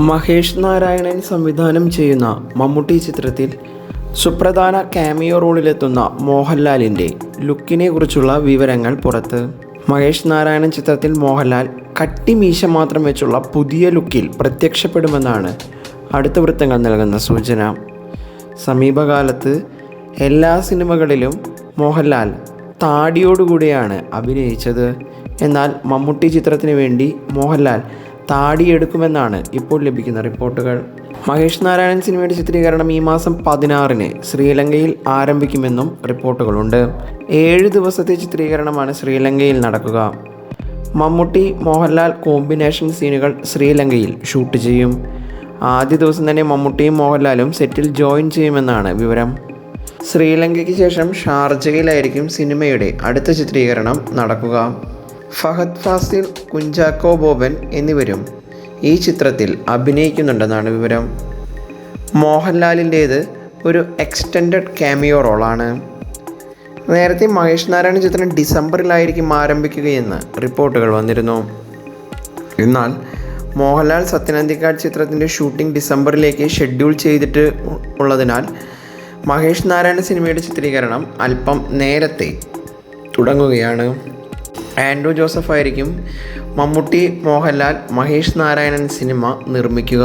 മഹേഷ് നാരായണൻ സംവിധാനം ചെയ്യുന്ന മമ്മൂട്ടി ചിത്രത്തിൽ സുപ്രധാന കാമിയോ റോളിലെത്തുന്ന മോഹൻലാലിന്റെ ലുക്കിനെ കുറിച്ചുള്ള വിവരങ്ങൾ പുറത്ത്. മഹേഷ് നാരായണൻ ചിത്രത്തിൽ മോഹൻലാൽ കട്ടിമീശ മാത്രം വെച്ചുള്ള പുതിയ ലുക്കിൽ പ്രത്യക്ഷപ്പെടുമെന്നാണ് അടുത്ത വൃത്തങ്ങൾ നൽകുന്ന സൂചന. സമീപകാലത്ത് എല്ലാ സിനിമകളിലും മോഹൻലാൽ താടിയോടുകൂടിയാണ് അഭിനയിച്ചത്. എന്നാൽ മമ്മൂട്ടി ചിത്രത്തിന് വേണ്ടി മോഹൻലാൽ താടിയെടുക്കുമെന്നാണ് ഇപ്പോൾ ലഭിക്കുന്ന റിപ്പോർട്ടുകൾ. മഹേഷ് നാരായണൻ സിനിമയുടെ ചിത്രീകരണം ഈ മാസം പതിനാറിന് ശ്രീലങ്കയിൽ ആരംഭിക്കുമെന്നും റിപ്പോർട്ടുകളുണ്ട്. ഏഴ് ദിവസത്തെ ചിത്രീകരണമാണ് ശ്രീലങ്കയിൽ നടക്കുക. മമ്മൂട്ടി മോഹൻലാൽ കോമ്പിനേഷൻ സീനുകൾ ശ്രീലങ്കയിൽ ഷൂട്ട് ചെയ്യും. ആദ്യ ദിവസം തന്നെ മമ്മൂട്ടിയും മോഹൻലാലും സെറ്റിൽ ജോയിൻ ചെയ്യുമെന്നാണ് വിവരം. ശ്രീലങ്കയ്ക്ക് ശേഷം ഷാർജയിലായിരിക്കും സിനിമയുടെ അടുത്ത ചിത്രീകരണം നടക്കുക. ഫഹദ് ഫാസിൽ കുഞ്ചാക്കോ ബോബൻ എന്നിവരും ഈ ചിത്രത്തിൽ അഭിനയിക്കുന്നുണ്ടെന്നാണ് വിവരം. മോഹൻലാലിന്റേത് ഒരു എക്സ്റ്റൻഡഡ് ക്യാമിയോ റോളാണ്. നേരത്തെ മഹേഷ് നാരായണ ചിത്രം ഡിസംബറിലായിരിക്കും ആരംഭിക്കുകയെന്ന് റിപ്പോർട്ടുകൾ വന്നിരുന്നു. എന്നാൽ മോഹൻലാൽ സത്യനന്ദിക്കാട് ചിത്രത്തിന്റെ ഷൂട്ടിംഗ് ഡിസംബറിലേക്ക് ഷെഡ്യൂൾ ചെയ്തിട്ട് ഉള്ളതിനാൽ മഹേഷ് നാരായണ സിനിമയുടെ ചിത്രീകരണം അല്പം നേരത്തെ തുടങ്ങുകയാണ്. ആൻഡ്രൂ ജോസഫ് ആയിരിക്കും മമ്മൂട്ടി മോഹൻലാൽ മഹേഷ് നാരായണൻ സിനിമ നിർമ്മിക്കുക.